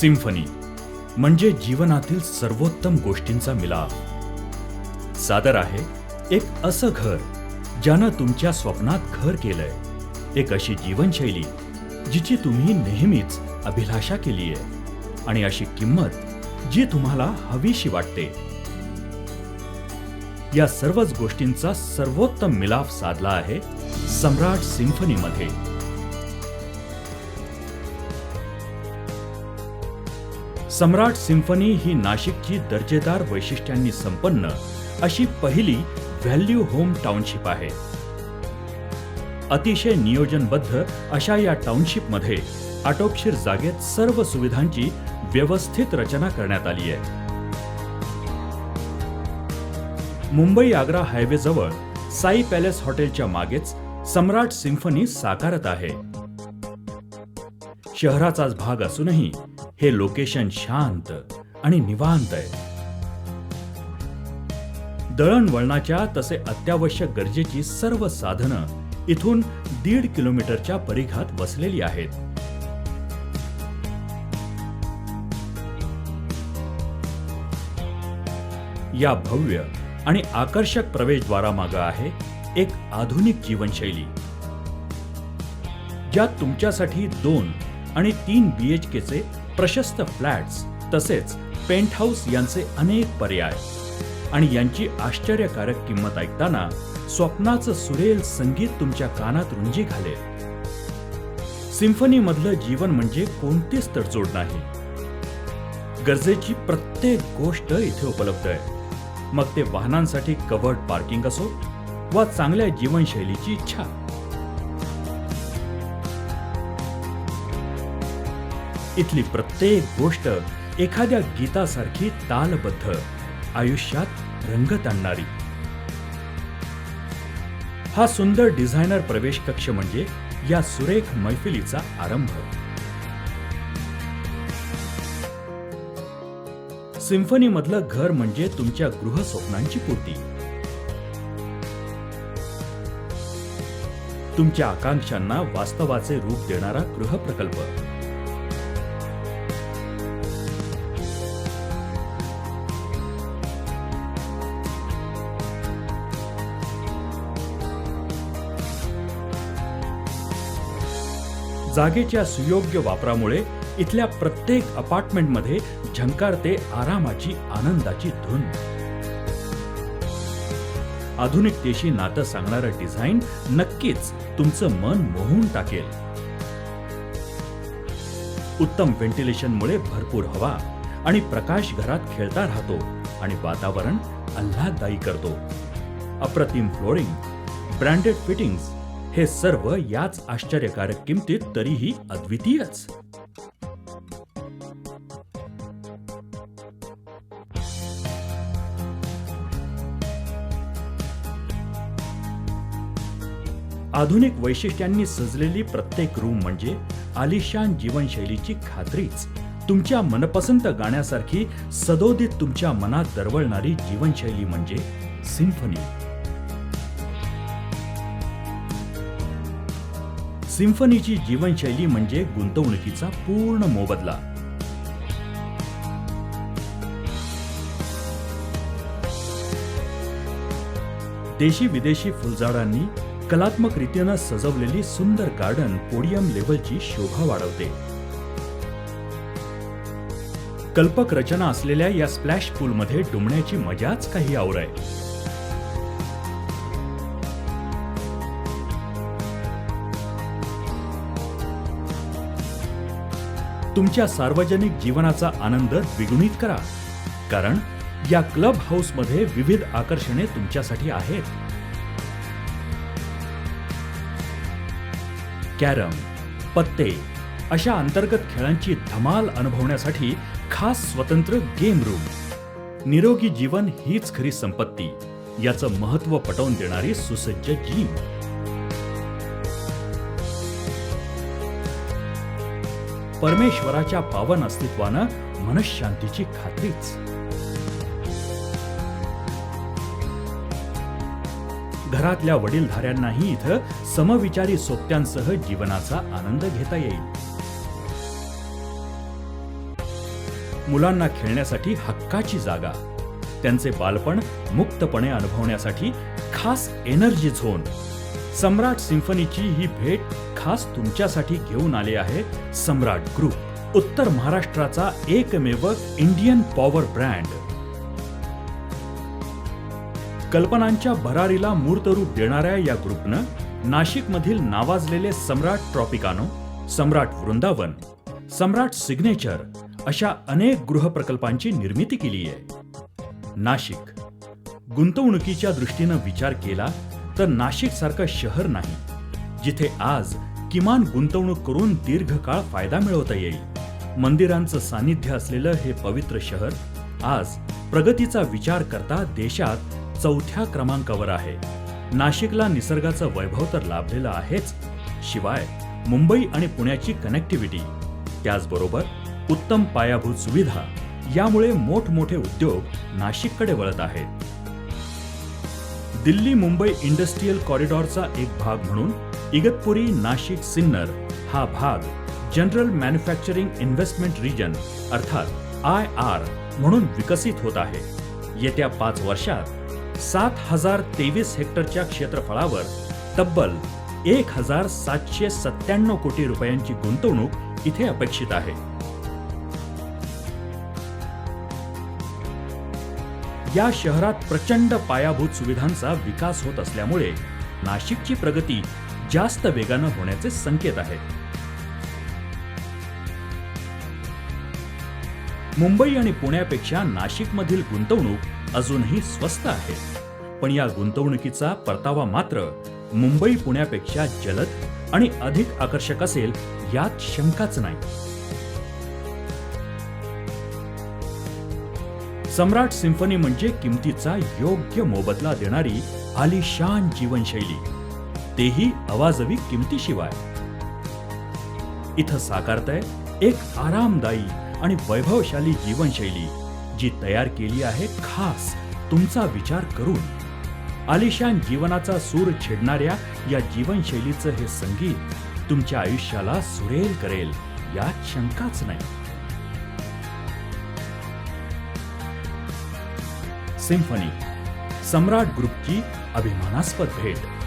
Symphony म्हणजे जीवनातील सर्वोत्तम गोष्टींचा मिलाफ. सादर आहे एक असं घर ज्यानं तुमच्या स्वप्नात घर केलंय. एक अशी जीवनशैली जिची तुम्ही नेहमीच अभिलाषा केली आहे आणि अशी किंमत जी तुम्हाला हवीशी वाटते. या सर्वच गोष्टींचा सर्वोत्तम मिलाफ साधला आहे सम्राट सिम्फनीमध्ये. सम्राट सिम्फनी ही नाशिकची दर्जेदार वैशिष्ट्यांनी संपन्न अशी पहिली व्हॅल्यू होम टाउनशिप आहे. अतिशय नियोजनबद्ध अशा या टाउनशिपमध्ये आटोपशीर जागेत सर्व सुविधांची व्यवस्थित रचना करण्यात आली आहे. मुंबई आग्रा हायवे जवळ साई पॅलेस हॉटेलच्या मागेच सम्राट सिम्फनी साकारत आहे. शहराचाच भाग असूनही हे लोकेशन शांत आणि निवांत आहे. दळणवळणाच्या तसे अत्यावश्यक गरजेची सर्व साधनं इथून दीड किलोमीटरच्या परिघात वसलेली आहेत. या भव्य आणि आकर्षक प्रवेशद्वारामागं आहे एक आधुनिक जीवनशैली. ज्यात तुमच्यासाठी दोन आणि तीन बीएचकेचे प्रशस्त फ्लॅट्स तसेच पेंट हाऊस यांचे अनेक पर्याय. आणि यांची आश्चर्यकारक किंमत ऐकताना स्वप्नाचं सुरेल संगीत तुमच्या कानात रुंजी घालेल. सिम्फनीमधलं जीवन म्हणजे कोणतीच तडजोड नाही. गरजेची प्रत्येक गोष्ट इथे उपलब्ध आहे. मग ते वाहनांसाठी कवर्ड पार्किंग असो वा चांगल्या जीवनशैलीची इच्छा इथली प्रत्येक गोष्ट एखाद्या गीतासारखी तालबद्ध आयुष्यात रंगत आणणारी. हा सुंदर डिझायनर प्रवेश कक्ष म्हणजे या सुरेख मैफिलीचा आरंभ. सिम्फनी मधलं घर म्हणजे तुमच्या गृह स्वप्नांची पूर्ती. तुमच्या आकांक्षांना वास्तवाचे रूप देणारा गृह जागेच्या सुयोग्य वापरामुळे इथल्या प्रत्येक अपार्टमेंटमध्ये झंकारते आरामाची आनंदाची धून. आधुनिकतेशी नातं सांगणारं डिझाईन नक्कीच तुमचं मन मोहून टाकेल. उत्तम व्हेंटिलेशनमुळे भरपूर हवा आणि प्रकाश घरात खेळता राहतो आणि वातावरण आल्हाददायी करतो. अप्रतिम फ्लोरिंग ब्रँडेड फिटिंग्स हे सर्व याच आश्चर्यकारक किमतीत तरीही अद्वितीयच. आधुनिक वैशिष्ट्यांनी सजलेली प्रत्येक रूम म्हणजे आलिशान जीवनशैलीची खात्रीच. तुमच्या मनपसंत गाण्यासारखी सदोदित तुमच्या मनात दरवळणारी जीवनशैली म्हणजे सिम्फनी. सिम्फनीची जीवनशैली म्हणजे गुंतवणुकीचा पूर्ण मोबदला. देशी विदेशी फुलझाडांनी कलात्मक रीतीनं सजवलेली सुंदर गार्डन पोडियम लेवलची शोभा वाढवते. कल्पक रचना असलेल्या या स्प्लॅश पूलमध्ये डुंबण्याची मजाच काही आवर आहे तुमच्या सार्वजनिक जीवनाचा आनंद द्विगुणित करा. कारण या क्लब हाऊसमध्ये विविध आकर्षणे तुमच्यासाठी आहेत. कॅरम पत्ते अशा अंतर्गत खेळांची धमाल अनुभवण्यासाठी खास स्वतंत्र गेम रूम. निरोगी जीवन हीच खरी संपत्ती याचं महत्त्व पटवून देणारी सुसज्ज जीम परमेश्वराच्या पावन अस्तित्वानं मनशांतीची खात्रीच. घरातल्या वडीलधाऱ्यांनाही इथं समविचारी सोबत्यांसह जीवनाचा आनंद घेता येईल. मुलांना खेळण्यासाठी हक्काची जागा त्यांचे बालपण मुक्तपणे अनुभवण्यासाठी खास एनर्जी झोन सम्राट सिम्फनीची ही भेट खास तुमच्यासाठी घेऊन आले आहे सम्राट ग्रुप उत्तर महाराष्ट्राचा एकमेव इंडियन पॉवर ब्रँड. कल्पनांच्या भरारीला मूर्तरूप देणाऱ्या या ग्रुपनं नाशिकमधील नावाजलेले सम्राट ट्रॉपिकानो सम्राट वृंदावन सम्राट सिग्नेचर अशा अनेक गृहप्रकल्पांची निर्मिती केली आहे नाशिक. गुंतवणुकीच्या दृष्टीनं विचार केला तर नाशिक सारखं शहर नाही जिथे आज किमान गुंतवणूक करून दीर्घकाळ फायदा मिळवता येईल. मंदिरांचं सानिध्य असलेलं हे पवित्र शहर आज प्रगतीचा विचार करता देशात चौथ्या क्रमांकावर आहे. नाशिकला निसर्गाचं वैभव तर लाभलेलं आहेच शिवाय मुंबई आणि पुण्याची कनेक्टिव्हिटी त्याचबरोबर उत्तम पायाभूत सुविधा यामुळे मोठमोठे उद्योग नाशिककडे वळत आहेत. दिल्ली मुंबई इंडस्ट्रीयल कॉरिडॉरचा एक भाग म्हणून इगतपुरी नाशिक सिन्नर हा भाग जनरल मॅन्युफॅक्चरिंग इन्व्हेस्टमेंट रिजन अर्थात आय आर म्हणून विकसित होत आहे. येत्या पाच वर्षात सात हजार तेवीस हेक्टरच्या क्षेत्रफळावर तब्बल एक हजार सातशे सत्त्याण्णव कोटी रुपयांची गुंतवणूक इथे अपेक्षित आहे. या शहरात प्रचंड पायाभूत सुविधांचा विकास होत असल्यामुळे नाशिकची प्रगती जास्त वेगानं होण्याचे संकेत आहेत. मुंबई आणि पुण्यापेक्षा नाशिकमधील गुंतवणूक अजूनही स्वस्त आहे. पण या गुंतवणुकीचा परतावा मात्र मुंबई पुण्यापेक्षा जलद आणि अधिक आकर्षक असेल यात शंकाच नाही. सम्राट सिम्फनी म्हणजे किमतीचा योग्य मोबदला देणारी आलिशान जीवनशैली. तेही अवाजवी किमतीशिवाय. इथं साकारतय एक आरामदायी आणि वैभवशाली जीवनशैली जी तयार केली आहे खास तुमचा विचार करून. आलिशान जीवनाचा सूर छेडणाऱ्या या जीवनशैलीचं हे संगीत तुमच्या आयुष्याला सुरेल करेल यात शंकाच नाही. सिम्फनी सम्राट ग्रुपची अभिमानास्पद भेट.